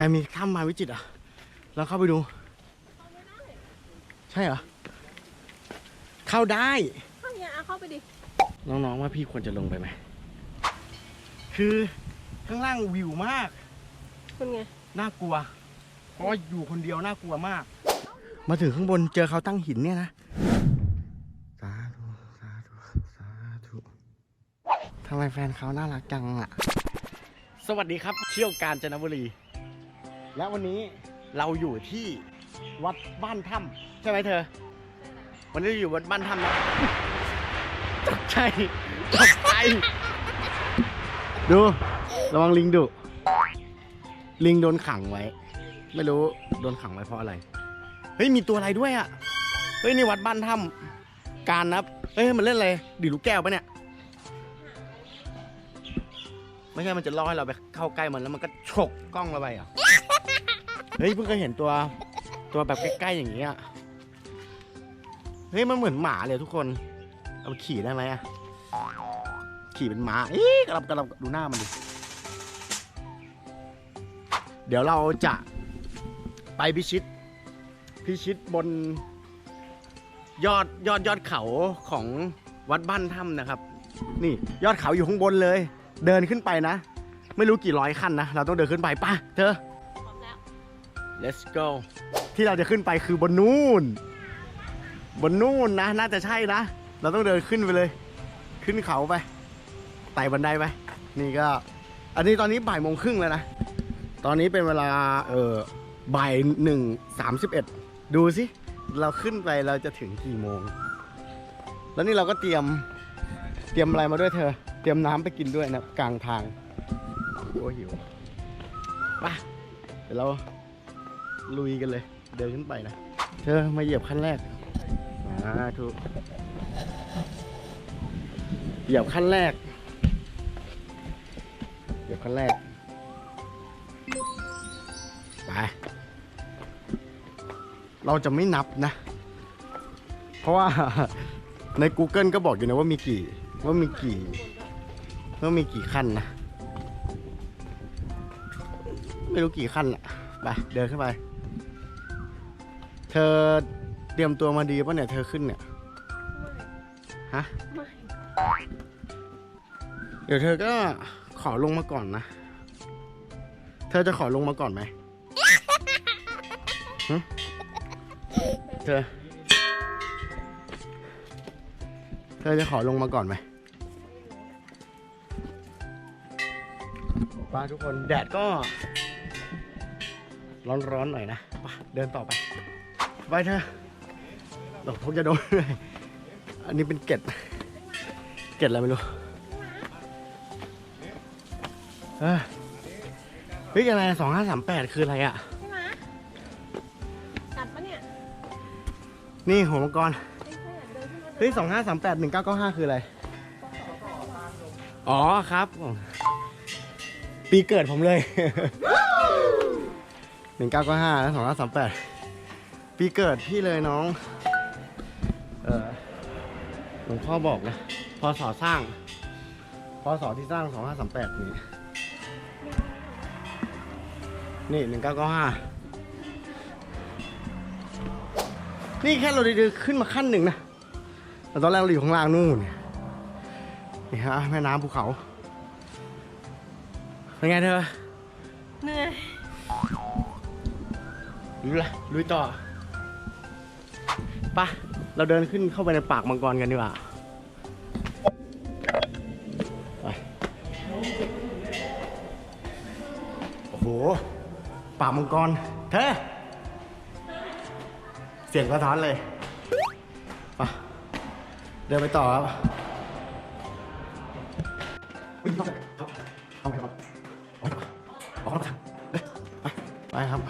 แต่มีถ้ำมาวิจิตรอะเราเข้าไปดู ใช่เหรอ เข้าได้ ข้างเนี้ยเอาเข้าไปดิ น้องๆว่าพี่ควรจะลงไปไหม คือข้างล่างวิวมาก คุณไง น่ากลัว เพราะว่าอยู่คนเดียวน่ากลัวมาก มาถึงข้างบนเจอเขาตั้งหินเนี่ยนะ สาธุ สาธุ สาธุทำไมแฟนเขาน่ารักจังอะ สวัสดีครับ เที่ยวกาญจนบุรี และวันนี้เราอยู่ที่วัดบ้านถ้ำใช่ไหมเธอ วันนี้เราอยู่วัดบ้านถ้ำนะตกใจตกใจ ดู ระวังลิงดุ ลิงโดนขังไว้ ไม่รู้โดนขังไว้เพราะอะไร เฮ้ย มีตัวอะไรด้วยอะ เฮ้ย นี่วัดบ้านถ้ำการนับ เฮ้ย มันเล่นอะไรดีดลูกแก้วปะเนี่ย ไม่ใช่ มันจะล่อให้เราไปเข้าใกล้มันแล้วมันก็ฉกกล้องเราไปอะ เฮ้ยเพิ่งเคยเห็นตัวตัวแบบใกล้ๆอย่างนี้อะเฮ้ยมันเหมือนหมาเลยทุกคนเอาขี่ได้ไหมอะขี่เป็นหมาเอ๊ะกระลับกระลับดูหน้ามันดิเดี๋ยวเราจะไปพิชิตพิชิตบนยอดยอดยอดเขาของวัดบ้านถ้ำนะครับ นี่ยอดเขาอยู่ข้างบนเลย เดินขึ้นไปนะ ไม่รู้กี่ร้อยขั้นนะ เราต้องเดินขึ้นไปป่ะเธอ let's go ที่เราจะขึ้นไปคือบนนู่น บนนู่นนะ น่าจะใช่นะ เราต้องเดินขึ้นไปเลย ขึ้นเขาไปไต่บันไดไป นี่ก็ อันนี้ตอนนี้บ่ายโมงครึ่งแล้วนะ ตอนนี้เป็นเวลา เออบ่ายหนึ่งสามสิบเอ็ดดูสิ เราขึ้นไปเราจะถึงกี่โมง แล้วนี่เราก็เตรียม เตรียมอะไรมาด้วยเธอ เตรียมน้ำไปกินด้วยนะ กลางทาง โอ้หิว ไป เดี๋ยวเรา ลุยกันเลย เดินขึ้นไปนะ เธอมาเหยียบขั้นแรกอ่าถูกเหยียบขั้นแรก เหยียบขั้นแรก ไป เราจะไม่นับนะ เพราะว่าใน Google ก็บอกอยู่นะว่ามีกี่ ว่ามีกี่ว่ามีกี่ขั้นนะ ไม่รู้กี่ขั้นอะไป เดินขึ้นไป เธอเตรียมตัวมาดีป่ะเนี่ย เธอขึ้นเนี่ย ฮะไม่เดี๋ยวเธอก็ขอลงมาก่อนนะ เธอจะขอลงมาก่อนไหมหึเธอ เธอจะขอลงมาก่อนไหมป้าทุกคนแดดก็ร้อนๆหน่อยนะไปเดินต่อไป ไปเธอดอกพกจะโดนด้วยอันนี้เป็นเกล็ด เกล็ดอะไรไม่รู้เอ้ยเฮ้ยอะไรสองห้าสามแปดคืออะไรอะใช่ไหมกัดปะเนี่ย นี่หัวมังกรไอ้เพื่อนเดินขึ้นมาเฮ้ยสองห้าสามแปดหนึ่งเก้าเก้าห้าคืออะไร อ๋อครับ ปีเกิดผมเลยหนึ่งเก้าเก้าห้าแล้วสองห้าสามแปด ปีเกิดพี่เลยน้อง เออหลวงพ่อบอกนะพศสร้างพศที่สร้างสองห้าสามแปดนี่ นี่หนึ่งเก้าเก้าห้านี่แค่เราเดินขึ้นมาขั้นหนึ่งนะแต่ตอนแรกเราอยู่ข้างล่างนู่น นี่ฮะแม่น้ำภูเขา เป็นไงเธอ เหนื่อยลุยละลุยต่อ ปะเราเดินขึ้นเข้าไปในปากมังกรกันดีกว่าไปโอ้โห ปากมังกร เธอ เสียงสะท้อนเลยไปเดินไปต่อครับอุ๊ยเข้าไปเข้าไปเข้าไปออกไปออกไปเอ้ยไปไปครับ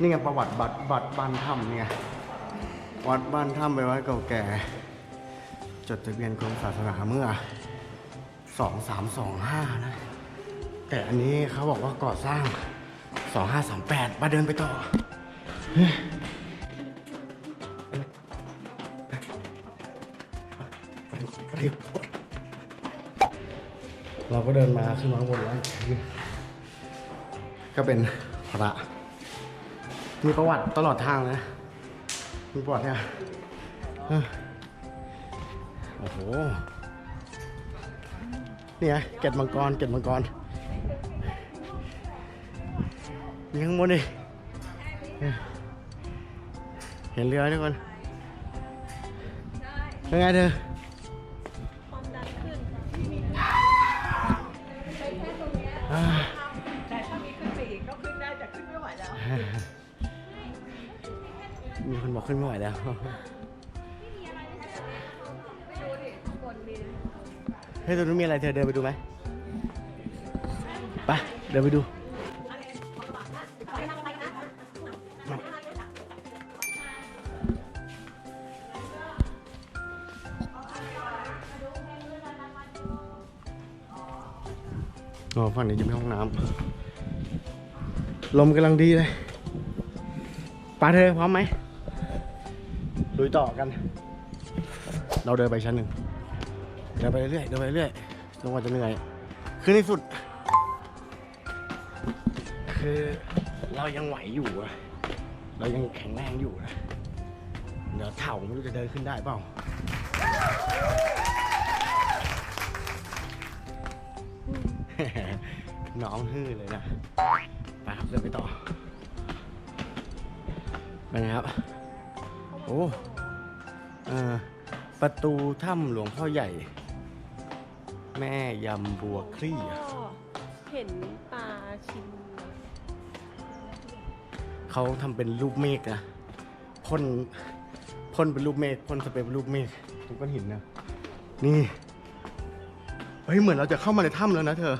นี่ไงประวัติบัตรบัตรบ้านถ้ำเนี่ย วัดบ้านถ้ำเป็นวัดเก่าแก่ จดทะเบียนกรมศาสนาเมื่อ 2325 นะ แต่อันนี้เขาบอกว่าก่อสร้าง 2538 มาเดินไปต่อ เราก็เดินมาขึ้นมาข้างบนแล้วก็เป็นพระมีประวัติตลอดทางนะ มีประวัติเนี่ยเออโอ้โหนี่ไงเกล็ดมังกรเกล็ดมังกรมีข้างบนดิเออเห็นเรือไหมทุกคนเป็นไงเธอความดันขึ้นอ่าแต่ถ้ามีขึ้นไปอีกก็ขึ้นได้แต่ขึ้นไม่ไหวแล้ว มีคนบอกขึ้นไม่ไหวแล้ว เฮ้ยตรงนู้นมีอะไรเธอเดินไปดูไหมไปเดินไปดู อ๋อฝั่งนี้จะเป็นห้องน้ำลมกำลังดีเลยปาเธอพร้อมไหมลุ ยต่อกัน เราเดินไปชั้นหนึ่งเดินไปเรื่อยๆเดินไปเรื่อยๆจนกว่าจะเหนื่อย คือในสุด คือเรายังไหวอยู่อะเรายังแข็งแรงอยู่นะ เดี๋ยวเถ่าไม่รู้จะเดินขึ้นได้เปล่าน้องฮือเลยนะ ไปครับเดินไปต่อเป็นไงครับ โอ้ ประตูถ้ำหลวงพ่อใหญ่ แม่ยำบัวคลี่อะก็เห็นตาชินเขาทำเป็นรูปเมฆนะพ่นพ่นเป็นรูปเมฆพ่นสเปรย์เป็นรูปเมฆทุกก้อนหินนะนี่เฮ้ยเหมือนเราจะเข้ามาในถ้ำแล้วนะเธอ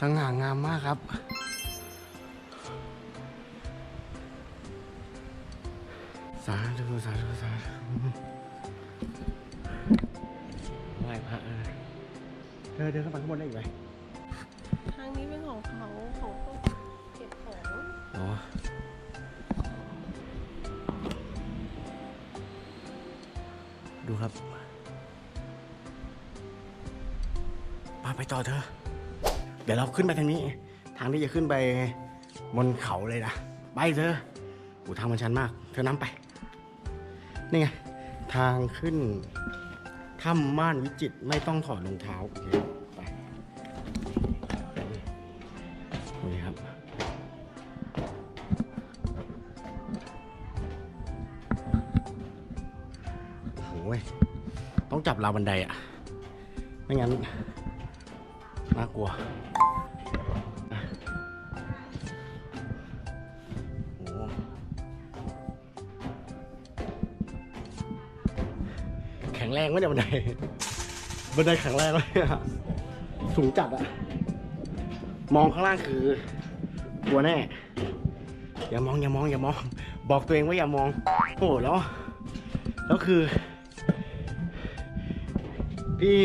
สง่างามมากครับ สาธุสาธุสาธุไหว้พระเลยเดินเดินเข้าไปข้างบนได้อีกไหมทางนี้เป็นของเขาของพวกเก็บของอ๋อดูครับพาไปต่อเถอะเดี๋ยวเราขึ้นไปทางนี้ ทางที่จะขึ้นไปบนเขาเลยนะไปเถอะโอ้ทางมันชันมาก เธอนำไป นี่ไงทางขึ้นถ้ำม่านวิจิตรไม่ต้องถอดรองเท้าโอเคไปนี่ครับโอ้ยต้องจับราวบันไดอะไม่งั้นน่ากลัว รงไหมเนี่ยบันไดบันไดแข็งแรงไหมอะสูงจัดอะมองข้างล่างคือกลัวแน่ อย่ามองอย่ามองอย่ามอง บอกตัวเองว่าอย่ามอง โอ้แล้วแล้วคือ พี่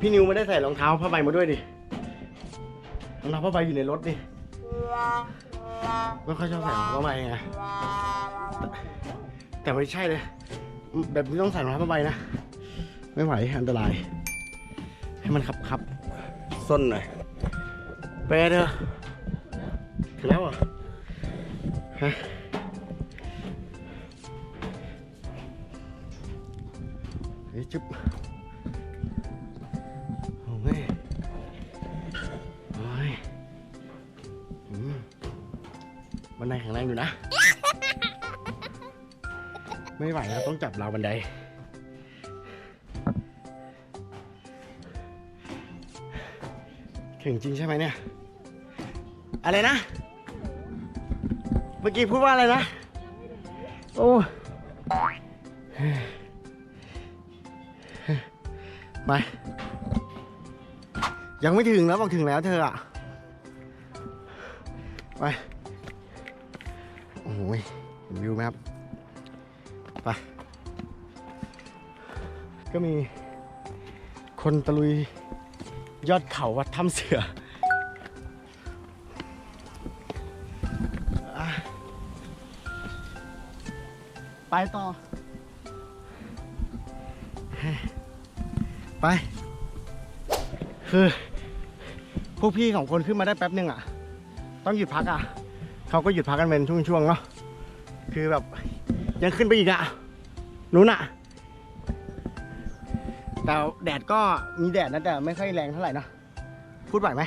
พี่นิวไม่ได้ใส่รองเท้าผ้าใบมาด้วยดิรองเท้าผ้าใบอยู่ในรถดิไม่ค่อยชอบใส่รองเท้าผ้าใบไงแต่แต่ไม่ใช่เลย แบบนี้ต้องใส่รองเท้าผ้าใบนะ ไม่ไหว อันตราย ให้มันขับขับส้นหน่อยไปเถอะถึงแล้วอะฮะเฮ้ยจุ๊บโอ้ยโอ้ยบันไดแข็งแรงอยู่นะ ไม่ไหวแล้วต้องจับราวบันได ถึงจริงใช่ไหมเนี่ย อะไรนะ เมื่อกี้พูดว่าอะไรนะ โอ้ไปยังไม่ถึงแล้วบอกถึงแล้วเธออะไปโอ้โหเห็นวิวไหมครับไปก็มีคนตะลุย ยอดเขาวัดถ้ำเสืออะไปต่อ ไป คือพวกพี่ของคนขึ้นมาได้แป๊บนึงอะ ต้องหยุดพักอะ เขาก็หยุดพักกันเป็นช่วงๆเนาะ คือแบบยังขึ้นไปอีกอะนู้นอะ แต่แดดก็มีแดดนะแต่ไม่ค่อยแรงเท่าไหร่เนอะพูดไหวไหม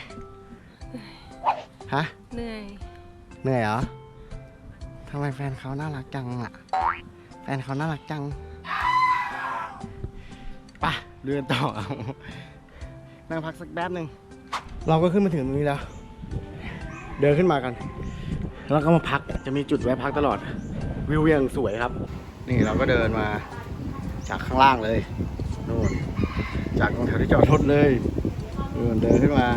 ฮะเหนื่อยเหนื่อยเหรอทำไมแฟนเขาน่ารักจังอะ แฟนเขาน่ารักจังไปะเรือนต่อเอานั่งพักสักแป๊บหนึ่งเราก็ขึ้นมาถึงตรงนี้แล้ว เดินขึ้นมากัน แล้วก็มาพักจะมีจุดแวะพักตลอด วิวยังสวยครับ นี่เราก็เดินมาจากข้างล่างเลย นู่นจากตรงแถวที่จอดรถเลยนู่นเดินขึ้นมา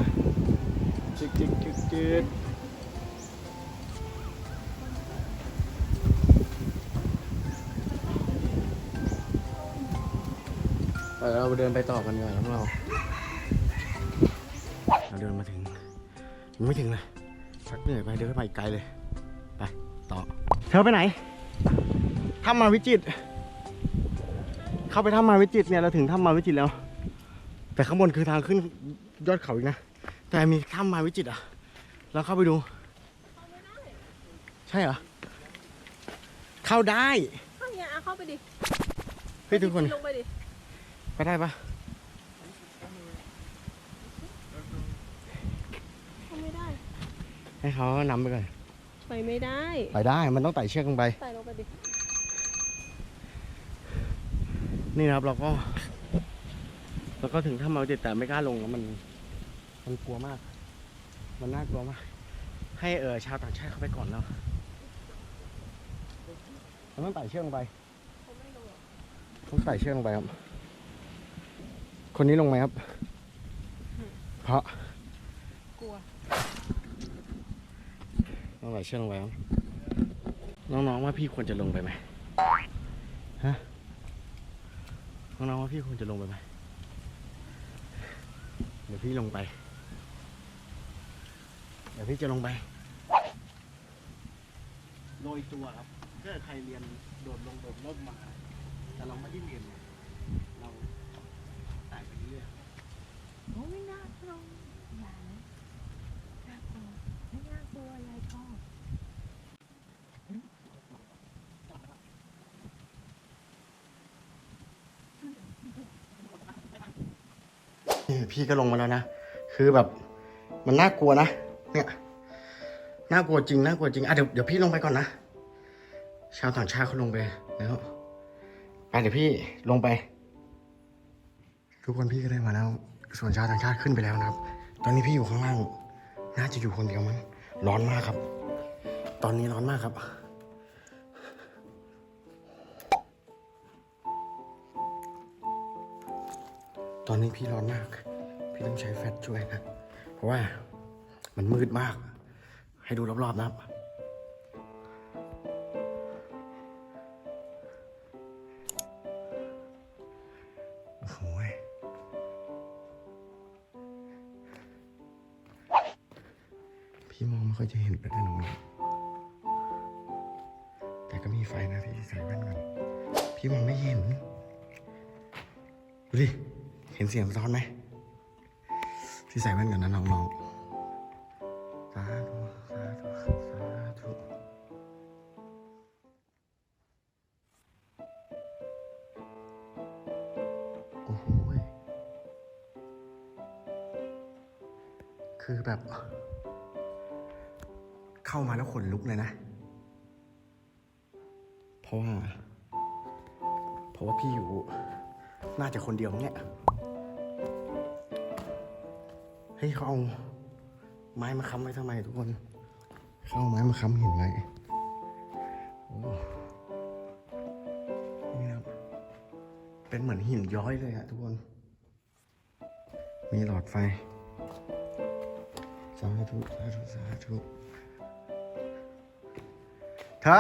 จึ๊กจึ๊กจึ๊กจึ๊กไปเราเดินไปต่อกันดีกว่าพวกเรา เราเดินมาถึงยังไม่ถึงเลยชักเหนื่อยไปเดินไปไกลเลย ไป ต่อ เธอไปไหนถ้ำมาวิจิตร เข้าไปถ้ำมาวิจิตรเนี่ยเราถึงถ้ำมาวิจิตรแล้ว แต่ข้างบนคือทางขึ้นยอดเขาอีกนะ แต่มีถ้ำมาวิจิตรอะ เราเข้าไปดู ใช่เหรอ เข้าได้เข้าเนี่ยอะเข้าไปดิเฮ้ยทุกคนลงไปดิไปได้ปะเข้าไม่ได้ ให้เขานำไปก่อนไปไม่ได้ ไปได้มันต้องไต่เชือกลงไปใส่ลงไปดิ นี่นะครับ เราก็เราก็ถึงถ้ำมาวิจิตรแต่ไม่กล้าลงแล้วมัน มันกลัวมาก มันน่ากลัวมาก ให้เออชาวต่างชาติเข้าไปก่อนแล้วมันต้องไต่เชือกลงไปต้องไต่เชือกลงไปครับ คนนี้ลงไหมครับ เพราะกลัวต้องไต่เชือกลงไปครับ น้องๆว่าพี่ควรจะลงไปไหมฮะ น้องๆว่าพี่ควรจะลงไปไหมเดี๋ยวพี่ลงไป เดี๋ยวพี่จะลงไปโรยตัวครับถ้าใครเรียนโดดลงโดดร่มมา แต่เราไม่ได้เรียนไงเราไต่ไปเรื่อยโอ้ไม่น่าลงอย่านะน่ากลัวไม่น่ากลัวอะไรก็ นี่ พี่ก็ลงมาแล้วนะ คือแบบมันน่ากลัวนะ เนี่ย น่ากลัวจริง น่ากลัวจริง อะเดี๋ยวเดี๋ยวพี่ลงไปก่อนนะ ชาวต่างชาติเขาลงไปแล้วไปเดี๋ยวพี่ลงไป ทุกคนพี่ก็ได้มาแล้ว ส่วนชาวต่างชาติขึ้นไปแล้วนะครับ ตอนนี้พี่อยู่ข้างล่าง น่าจะอยู่คนเดียวมั้ง ร้อนมากครับ ตอนนี้ร้อนมากครับตอนนี้พี่ร้อนมาก พี่ต้องใช้แฟตช่วยนะ เพราะว่ามันมืดมาก ให้ดูรอบๆนะครับโอ้โหพี่มองไม่ค่อยจะเห็นไปได้หนูแต่ก็มีไฟนะพี่ใส่แว่นก่อนพี่มองไม่เห็น ดูดิ เห็นเสียงสะท้อนไหม พี่ใส่แว่นก่อนนะน้องๆสาธุสาธุสาธุโอ้โหคือแบบ เข้ามาแล้วขนลุกเลยนะ เพราะว่า เพราะว่าพี่อยู่ น่าจะคนเดียวเนี่ย เฮ้ยเขาเอาไม้มาค้ำไว้ทำไมทุกคนเขาเอาไม้มาค้ำหินไว้โอ้นี่ครับ เป็นเหมือนหินย้อยเลยอะทุกคน มีหลอดไฟ สาธุ สาธุ สาธุ เธอ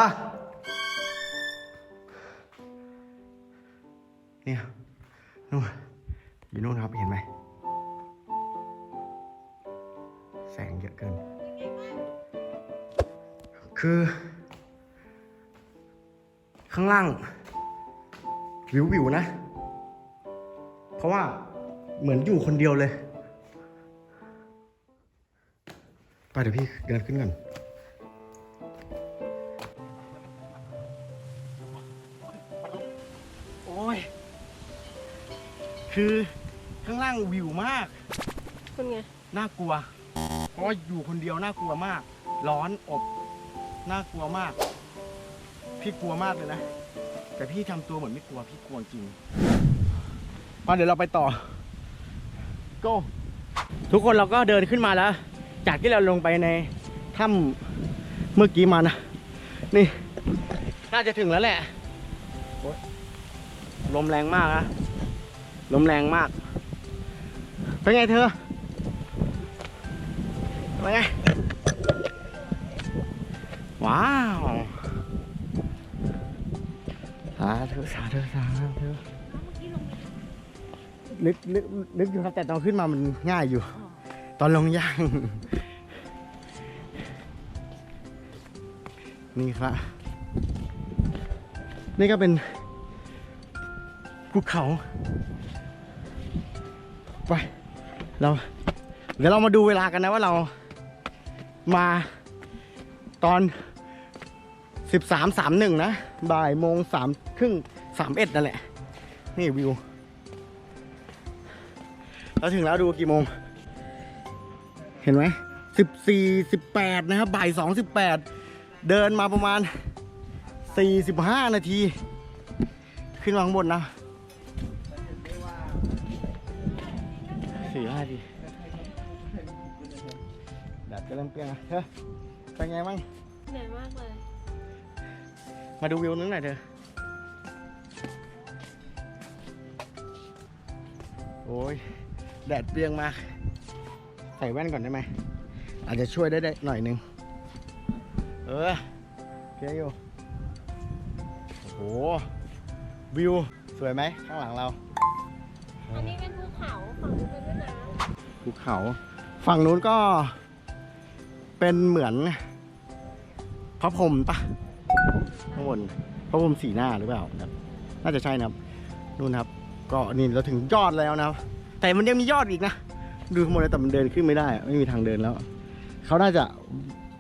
เนี่ยนู่นอยู่นู่นครับ เห็นไหม กินคือ ข้างล่าง วิววิวๆนะ เพราะว่าเหมือนอยู่คนเดียวเลยไปเดี๋ยวพี่เดินขึ้นก่อนโอ้ย คือข้างล่างวิวมาก เป็นไง น่ากลัวเพ ราะว่าอยู่คนเดียวน่ากลัวมาก ร้อนอบน่ากลัวมาก พี่กลัวมากเลยนะ แต่พี่ทำตัวเหมือนไม่กลัวพี่กลัวจริงมาเดี๋ยวเราไปต่อ go ทุกคนเราก็เดินขึ้นมาแล้ว จากที่เราลงไปในถ้ำเมื่อกี้มานะ นี่ น่าจะถึงแล้วแหละโอ๊ยลมแรงมากนะ ลมแรงมาก เป็นไงเธอ เป็นไง ว้าวสาธุสาธุสาธุนึกนึกนึกอยู่ครับแต่ตอนขึ้นมามันง่ายอยู่ ตอนลงยากนี่ครับ นี่ก็เป็นภูเขา ไป เรา เดี๋ยวเรามาดูเวลากันนะว่าเรา มาตอนสิบสามสามหนึ่งนะ บ่ายโมงสามครึ่งสามเอ็ดนั่นแหละ นี่วิว เราถึงแล้วดูกี่โมง เห็นไหมสิบสี่สิบแปดนะครับ บ่ายสองสิบแปดเดินมาประมาณสี่สิบห้านาที ขึ้นมาข้างบนนะสี่ห้าที ก็เริ่มเปรี้ยงแล้วเธอเป็นไงบ้างเหนื่อยมากเลย มาดูวิวนึงหน่อยเธอโอ้ยแดดเปรี้ยงมาก ใส่แว่นก่อนได้ไหม อาจจะช่วยได้ได้หน่อยนึง เออเพียงอยู่ โอ้โห วิว สวยไหมข้างหลังเรา อันนี้เป็นภูเขา ฝั่งนู้นเป็นแม่น้ภูเขา ฝั่งนู้นก็ เป็นเหมือนพระพรหมปะข้างบนพระพรหมสีหน้าหรือเปล่าครับ น่าจะใช่นะครับนู่นครับ ก็นี่เราถึงยอดแล้วนะครับ แต่มันยังมียอดอีกนะดูข้างบนเลยแต่มันเดินขึ้นไม่ได้อะไม่มีทางเดินแล้วเขาน่าจะ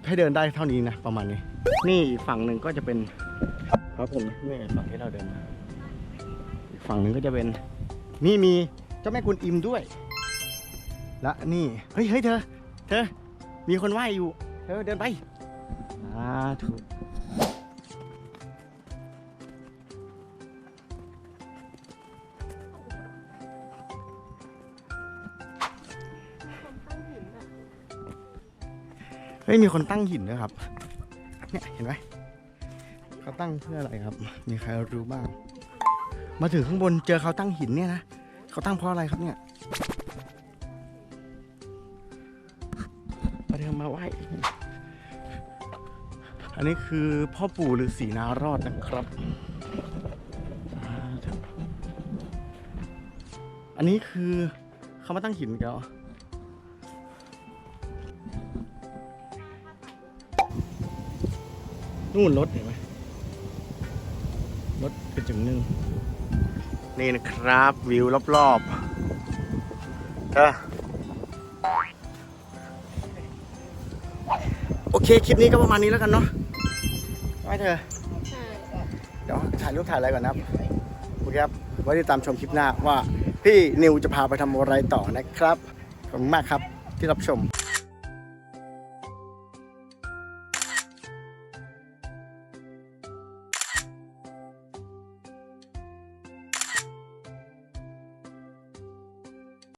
ให้เดินได้เท่านี้นะประมาณนี้ นี่ฝั่งหนึ่งก็จะเป็นพระพรหมนี่ฝั่งที่เราเดินมาอีกฝั่งหนึ่งก็จะเป็น นี่มีเจ้าแม่กุนอิมด้วย และนี่เฮ้ยเฮ้ยเธอ เธอ มีคนไหว้อยู่ เธอเดินไปสาธุำคนตั้งหินแบบเฮ้ยมีคนตั้งหินด้วยครับ เนี่ยเห็นไหมเขาตั้งเพื่ออะไรครับ มีใครรู้บ้าง มาถึงข้างบนเจอเขาตั้งหินเนี่ยนะเขาตั้งเพราะอะไรครับเนี่ย อันนี้คือพ่อปู่ฤาษีนารอดนะครับ อันนี้คือเขามาตั้งหินกันนู่นรถเห็นไหมรถกระจึงหนึ่งนี่นะครับ วิวรอบๆเธอโอเค คลิปนี้ก็ประมาณนี้แล้วกันเนาะ ไม่เธอ เดี๋ยวถ่ายรูปถ่ายอะไรก่อนนะครับโอเคครับไว้ติดตามชมคลิปหน้าว่าพี่นิวจะพาไปทำอะไรต่อนะครับ ขอบคุณมากครับที่รับชม